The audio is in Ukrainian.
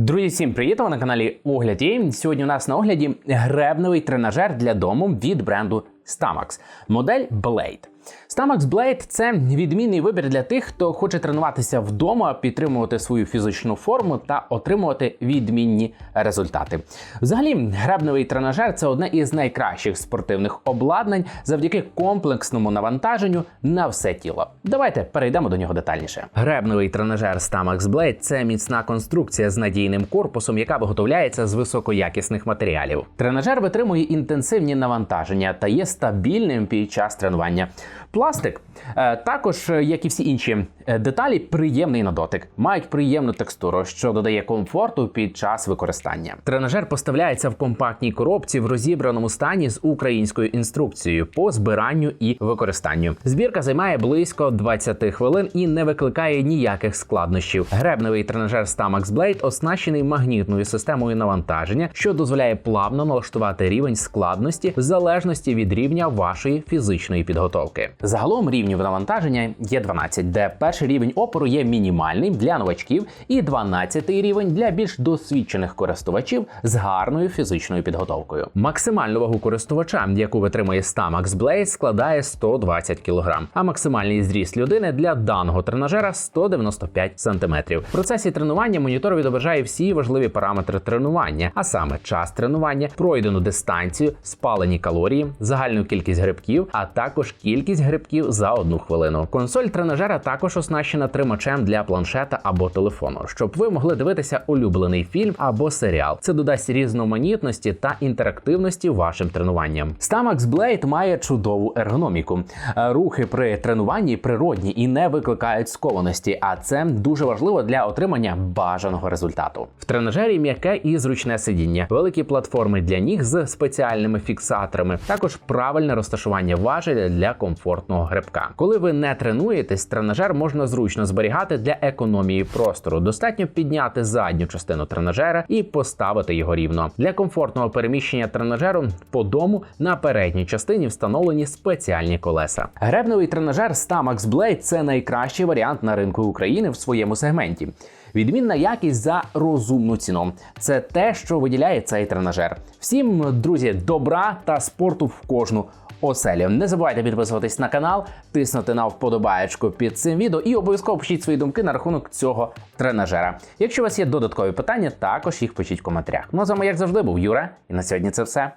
Друзі, всім привіт! Ви на каналі Огляд є. Сьогодні у нас на огляді гребневий тренажер для дому від бренду Stamax. Модель Blade. Stamax Blade – це відмінний вибір для тих, хто хоче тренуватися вдома, підтримувати свою фізичну форму та отримувати відмінні результати. Взагалі, гребневий тренажер це одне із найкращих спортивних обладнань завдяки комплексному навантаженню на все тіло. Давайте перейдемо до нього детальніше. Гребневий тренажер Stamax Blade – це міцна конструкція з надійним корпусом, яка виготовляється з високоякісних матеріалів. Тренажер витримує інтенсивні навантаження та є стабільним під час тренування. Пластик е, також, е, як і всі інші е, деталі, приємний на дотик, мають приємну текстуру, що додає комфорту під час використання. Тренажер поставляється в компактній коробці в розібраному стані з українською інструкцією по збиранню і використанню. Збірка займає близько 20 хвилин і не викликає ніяких складнощів. Гребневий тренажер Stamax Blade оснащений магнітною системою навантаження, що дозволяє плавно налаштувати рівень складності в залежності від рівня вашої фізичної підготовки. Загалом рівнів навантаження є 12, де перший рівень опору є мінімальним для новачків, і 12 рівень для більш досвідчених користувачів з гарною фізичною підготовкою. Максимальну вагу користувача, яку витримує Stamax Blade, складає 120 кг, а максимальний зріст людини для даного тренажера 195 см. В процесі тренування монітор відображає всі важливі параметри тренування, а саме час тренування, пройдену дистанцію, спалені калорії, загальну кількість грибків, а також кількість грибків за одну хвилину. Консоль тренажера також оснащена тримачем для планшета або телефону, щоб ви могли дивитися улюблений фільм або серіал. Це додасть різноманітності та інтерактивності вашим тренуванням. Stamax Blade має чудову ергономіку. Е, Рухи при тренуванні природні і не викликають скованості, а це дуже важливо для отримання бажаного результату. В тренажері м'яке і зручне сидіння, великі платформи для ніг з спеціальними фіксаторами, також правильне розташування важеля для комфортного грибка. Коли ви не тренуєтесь, тренажер можна зручно зберігати для економії простору. Достатньо підняти задню частину тренажера і поставити його рівно. Для комфортного переміщення тренажеру по дому на передній частині встановлені спеціальні колеса. Гребневий тренажер Stamax Blade – це найкращий варіант на ринку України в своєму сегменті. Відмінна якість за розумну ціну. Це те, що виділяє цей тренажер. Всім, друзі, добра та спорту в кожну оселю. Не забувайте підписуватись на канал, тиснути на вподобаєчку під цим відео і обов'язково пишіть свої думки на рахунок цього тренажера. Якщо у вас є додаткові питання, також їх пишіть в коментарях. Ну а з вами, як завжди, був Юра, і на сьогодні це все.